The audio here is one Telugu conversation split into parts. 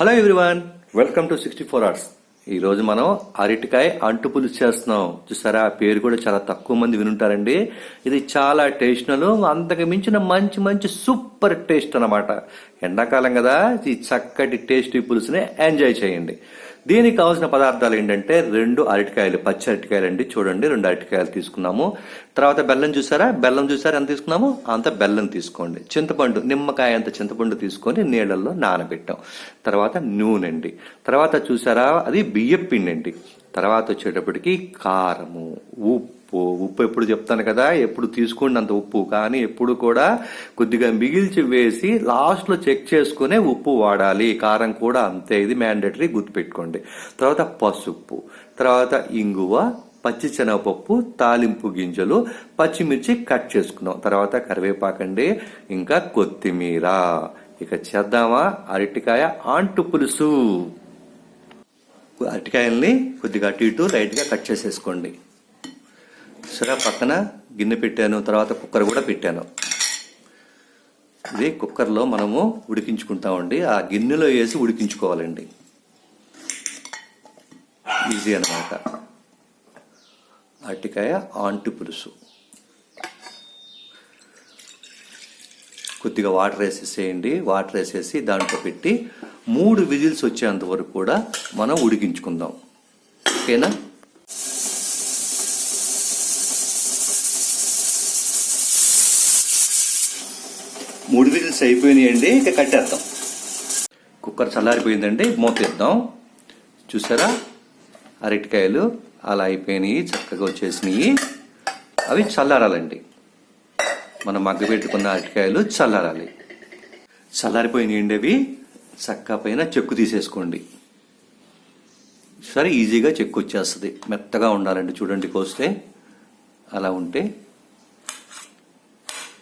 Hello everyone welcome to sixty four hours ఈ రోజు మనం అరటికాయ అంటు పులుసు చేస్తున్నాం. చూసారా? ఆ పేరు కూడా చాలా తక్కువ మంది వినుంటారండి. ఇది చాలా టేస్ట్నలు అంతకు మించిన మంచి మంచి సూపర్ టేస్ట్ అన్నమాట. ఎండాకాలం కదా ఈ చక్కటి టేస్టీ పులుసుని ఎంజాయ్ చేయండి. దీనికి కావాల్సిన పదార్థాలు ఏంటంటే రెండు అరటికాయలు పచ్చి అరటికాయలు అండి. చూడండి రెండు అరటికాయలు తీసుకున్నాము. తర్వాత బెల్లం చూసారా? బెల్లం చూసారా? ఎంత తీసుకున్నాము? అంత బెల్లం తీసుకోండి. చింతపండు నిమ్మకాయ అంత చింతపండు తీసుకొని నీళ్ళల్లో నానబెట్టాం. తర్వాత నూనె అండి. తర్వాత చూసారా? అది బియ్యం పిండి అండి. తర్వాత వచ్చేటప్పటికి కారము ఉప్పు ఉప్పు ఎప్పుడు చెప్తాను కదా ఎప్పుడు తీసుకోండి అంత ఉప్పు. కానీ ఎప్పుడు కూడా కొద్దిగా మిగిల్చి వేసి లాస్ట్లో చెక్ చేసుకునే ఉప్పు వాడాలి. కారం కూడా అంతే ఇది మ్యాండేటరీ గుర్తుపెట్టుకోండి. తర్వాత పసుపు తర్వాత ఇంగువ పచ్చి శనగపప్పు తాలింపు గింజలు పచ్చిమిర్చి కట్ చేసుకున్నాం. తర్వాత కరివేపాకండి ఇంకా కొత్తిమీర. ఇక చేద్దామా? అరటికాయ ఆంటు పులుసు. అరటికాయల్ని కొద్దిగా అటు ఇటు లైట్గా కట్ చేసేసుకోండి. సరే పక్కన గిన్నె పెట్టాను తర్వాత కుక్కర్ కూడా పెట్టాను. ఇది కుక్కర్లో మనము ఉడికించుకుంటామండి. ఆ గిన్నెలో వేసి ఉడికించుకోవాలండి. ఈజీ అనమాట అరటికాయ ఆంటి పులుసు. కొద్దిగా వాటర్ వేసేసేయండి. వాటర్ వేసేసి దాంట్లో పెట్టి మూడు విజిల్స్ వచ్చేంత వరకు కూడా మనం ఉడికించుకుందాం. ఓకేనా? మూడు విజిల్స్ అయిపోయినాయండి ఇక కట్టేద్దాం. కుక్కర్ చల్లారిపోయిందండి మూతేద్దాం చూసారా? అరటికాయలు అలా అయిపోయినాయి చక్కగా వచ్చేసినాయి. అవి చల్లారాలండి. మనం మగ్గ పెట్టుకున్న అరటికాయలు చల్లారాలి. చల్లారిపోయినాయండి అవి. చక్క పైన చెక్కు తీసేసుకోండి. సరే ఈజీగా చెక్కు వచ్చేస్తుంది. మెత్తగా ఉండాలండి చూడండి కోస్తే. అలా ఉంటే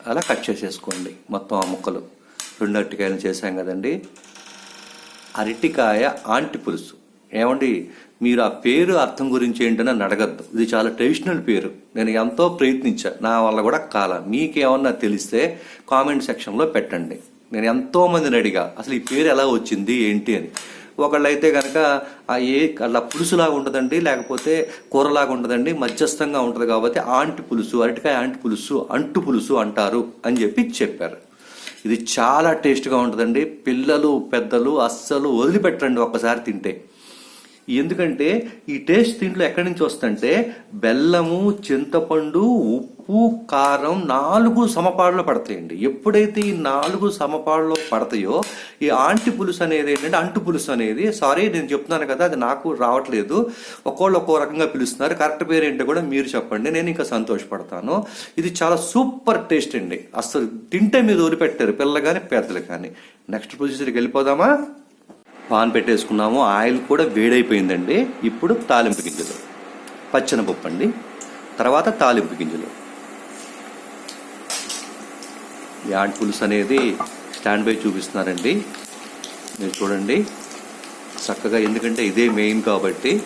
అలా కట్ చేసేసుకోండి. మొత్తం ఆ ముక్కలు. రెండు అరటికాయలు చేశాం కదండి. అరటికాయ ఆంటి పులుసు. ఏమండి? మీరు ఆ పేరు అర్థం గురించి ఏంటని నన్ను అడగద్దు. ఇది చాలా ట్రెడిషనల్ పేరు. నేను ఎంతో ప్రయత్నించా. నా వల్ల కూడా కాల. మీకేమన్నా తెలిస్తే కామెంట్ సెక్షన్లో పెట్టండి. నేను ఎంతో మందిని అడిగా అసలు ఈ పేరు ఎలా వచ్చింది? ఏంటి? అని. ఒకళ్ళైతే కనుక ఆ ఏ అలా పులుసులాగా ఉంటుందండి లేకపోతే కూరలాగా ఉంటుందండి మధ్యస్థంగా ఉంటుంది కాబట్టి ఆంటి పులుసు అరటికాయ ఆంటి పులుసు అంటు పులుసు అంటారు అని చెప్పి చెప్పారు. ఇది చాలా టేస్ట్గా ఉంటుందండి. పిల్లలు పెద్దలు అస్సలు వదిలిపెట్టండి ఒక్కసారి తింటే. ఎందుకంటే ఈ టేస్ట్ దీంట్లో ఎక్కడి నుంచి వస్తుందంటే బెల్లము చింతపండు ఉప్పు కారం నాలుగు సమపాడులో పడతాయండి. ఎప్పుడైతే ఈ నాలుగు సమపాడులో పడతాయో ఈ ఆంటి పులుసు అనేది ఏంటంటే అంటు పులుసు అనేది. సారీ నేను చెప్తున్నాను కదా అది నాకు రావట్లేదు. ఒక్కోళ్ళు ఒక్కో రకంగా పిలుస్తున్నారు. కరెక్ట్ పేరు ఏంటో కూడా మీరు చెప్పండి. నేను ఇంకా సంతోషపడతాను. ఇది చాలా సూపర్ టేస్ట్ అండి. అసలు తింటే మీరు వదిలిపెట్టారు పిల్లలు కానీ పెద్దలు కానీ. నెక్స్ట్ ప్రొసీజర్కి వెళ్ళిపోదామా? పాన్ పెట్టేసుకున్నాము. ఆయిల్ కూడా వేడైపోయిందండి. ఇప్పుడు తాలింపు గింజలు. పచ్చనపప్పు అండి తర్వాత తాలింపు గింజలు. యాడ్ పులుసు అనేది స్టాండ్ బై చూపిస్తున్నారండి. మీరు చూడండి. చక్కగా ఎందుకంటే ఇదే మెయిన్ కాబట్టి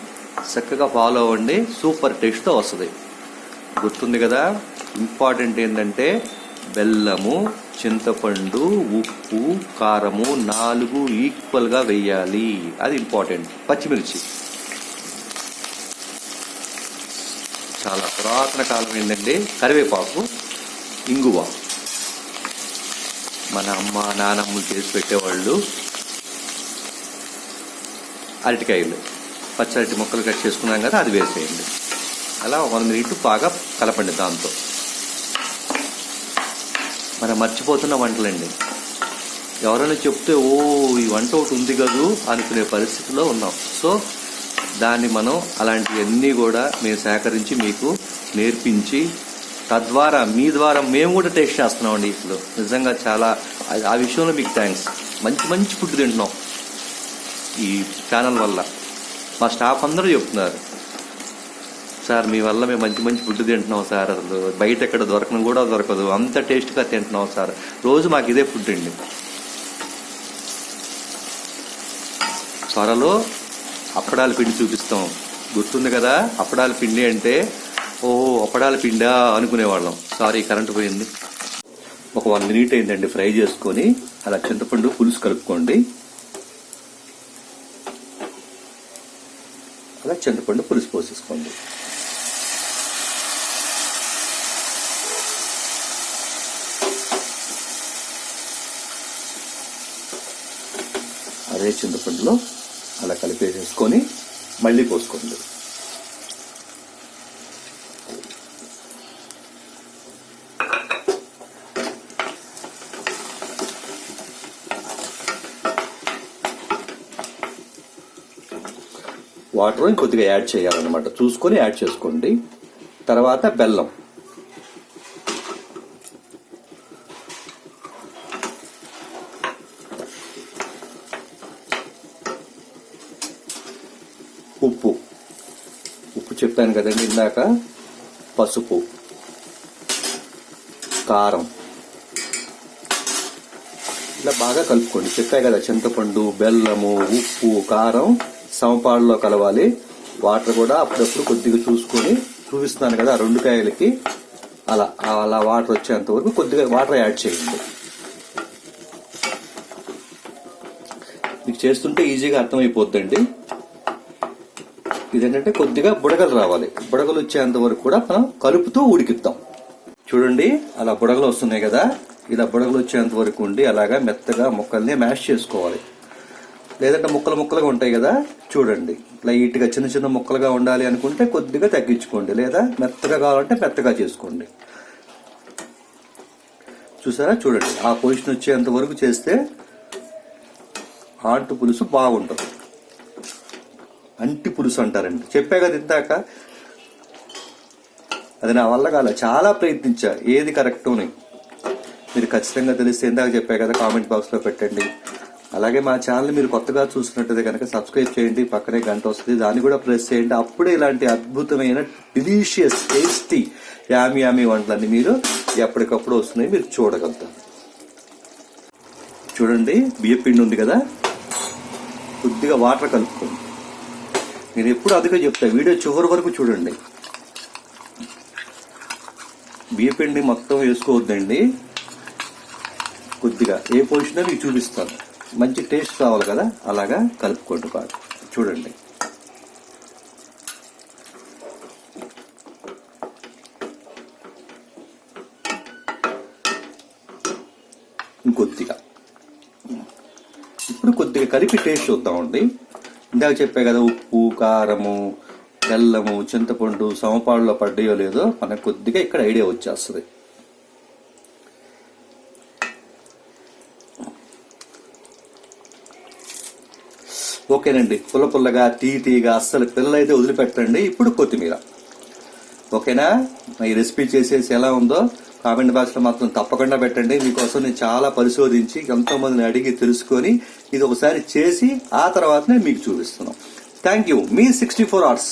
చక్కగా ఫాలో అవ్వండి. సూపర్ టేస్ట్తో వస్తుంది. గుర్తుంది కదా? ఇంపార్టెంట్ ఏంటంటే బెల్లము చింతపండు ఉప్పు కారము నాలుగు ఈక్వల్గా వేయాలి. అది ఇంపార్టెంట్ పచ్చిమిర్చి. చాలా పురాతన కాలం ఏంటంటే కరివేపాకు ఇంగువ. మన అమ్మ నానమ్మలు చేసి పెట్టేవాళ్ళు అరటికాయలు. పచ్చరటి మొక్కలు కట్ చేసుకున్నాం కదా అది వేసేయండి. అలా వంద నీళ్ళు బాగా కలపండి దాంతో. మనం మర్చిపోతున్న వంటలండి. ఎవరైనా చెప్తే ఓ ఈ వంట ఒకటి ఉంది కదూ అనుకునే పరిస్థితిలో ఉన్నాం. సో దాన్ని మనం అలాంటివన్నీ కూడా మేము సేకరించి మీకు నేర్పించి తద్వారా మీ ద్వారా మేము కూడా టేస్ట్ చేస్తున్నామండి ఇప్పుడు. నిజంగా చాలా ఆ- ఆ విషయంలో మీకు థ్యాంక్స్ మంచి మంచి ఫుడ్ తింటున్నాం ఈ ఛానల్ వల్ల. మా స్టాఫ్ అందరూ చెప్తున్నారు. సార్ మీ వల్ల మేము మంచి మంచి ఫుడ్ తింటున్నాం సార్. అసలు బయట ఎక్కడ దొరకడం కూడా దొరకదు. అంత టేస్ట్గా తింటున్నాం సార్. రోజు మాకు ఇదే ఫుడ్ అండి. త్వరలో అప్పడాల పిండి చూపిస్తాం. గుర్తుంది కదా అప్పడాల పిండి అంటే ఓ అప్పడాల పిండా అనుకునేవాళ్ళం. సారీ కరెంట్ పోయింది. ఒక వన్ మినిట్ అయిందండి ఫ్రై చేసుకొని. అలా చింతపండు పులుసు కలుపుకోండి. అలా చింతపండు పులుసు పోసేసుకోండి. అదే చింతపండులో అలా కలిపేసేసుకొని మళ్ళీ పోసుకోండి వాటర్ కొద్దిగా యాడ్ చేయాలన్నమాట. చూసుకొని యాడ్ చేసుకోండి. తర్వాత బెల్లం ఉప్పు ఉప్పు చెప్పాను కదండి ఇందాక? పసుపు. కారం. ఇలా బాగా కలుపుకోండి. చెప్పా కదా చింతపండు బెల్లము ఉప్పు కారం సమపాడులో కలవాలి. వాటర్ కూడా అప్పుడప్పుడు కొద్దిగా చూసుకొని చూపిస్తున్నాను కదా ఆ రెండు కాయలకి. అలా అలా వాటర్ వచ్చేంత వరకు కొద్దిగా వాటర్ యాడ్ చేయండి. మీకు చేస్తుంటే ఈజీగా అర్థమైపోద్దండి. ఇదేంటంటే కొద్దిగా బుడగలు రావాలి. బుడగలు వచ్చేంత వరకు కూడా మనం కలుపుతూ ఉడికిద్దాం. చూడండి అలా బుడగలు వస్తున్నాయి కదా. ఇలా బుడగలు వచ్చేంత వరకు ఉండి అలాగా మెత్తగా ముక్కల్ని మ్యాష్ చేసుకోవాలి. లేదంటే ముక్కలు ముక్కలుగా ఉంటాయి కదా. చూడండి లైట్గా చిన్న చిన్న ముక్కలుగా ఉండాలి అనుకుంటే కొద్దిగా తగ్గించుకోండి. లేదా మెత్తగా కావాలంటే మెత్తగా చేసుకోండి. చూసారా? చూడండి ఆ పొజిషన్ వచ్చేంత వరకు చేస్తే ఆంటు పులుసు బాగుంటుంది. అంటి పులుసు అంటారండి. చెప్పా కదా ఇందాక? అది నా వల్ల కాల. చాలా ప్రయత్నించా. ఏది కరెక్టోని మీరు ఖచ్చితంగా తెలిస్తే ఇందాక చెప్పా కదా కామెంట్ బాక్స్లో పెట్టండి. అలాగే మా ఛానల్ మీరు కొత్తగా చూసినట్టయితే కనుక సబ్స్క్రైబ్ చేయండి. పక్కనే గంట వస్తుంది. దాన్ని కూడా ప్రెస్ చేయండి. అప్పుడే ఇలాంటి అద్భుతమైన డిలీషియస్ టేస్టీ యామి యామి వంటలన్నీ మీరు ఎప్పటికప్పుడు వస్తున్నాయి. మీరు చూడగలుగుతారు. చూడండి బియ్యం పిండి ఉంది కదా? కొద్దిగా వాటర్ కలుపుకోండి. నేను ఎప్పుడు అదిగా చెప్తా వీడియో చివరి వరకు చూడండి. బియ్యపిండి మొత్తం వేసుకోవద్దండి. కొద్దిగా ఏ పొజిషన్ మీకు చూపిస్తాను. మంచి టేస్ట్ రావాలి కదా అలాగా కలుపుకోండి బాగా. చూడండి. ఇంకొద్దిగా ఇప్పుడు కొద్దిగా కలిపి టేస్ట్ చూద్దామండి. ఇందాక చెప్పే కదా ఉప్పు కారము బెల్లము చింతపండు సమపాడులో పడ్డాయో లేదో మనకు కొద్దిగా ఇక్కడ ఐడియా వచ్చేస్తుంది. ఓకేనండి. పుల్ల పుల్లగా తీ తీగా అస్సలు పిల్లలైతే వదిలిపెట్టండి ఇప్పుడు కొత్తిమీర. ఓకేనా? ఈ రెసిపీ చేసేసి ఎలా ఉందో కామెంట్ బాక్స్లో మాత్రం తప్పకుండా పెట్టండి. మీకోసం నేను చాలా పరిశోధించి ఎంతో మందిని అడిగి తెలుసుకొని ఇది ఒకసారి చేసి ఆ తర్వాతనే మీకు చూపిస్తున్నాం. థ్యాంక్ యూ మీ సిక్స్టీ ఫోర్ అవర్స్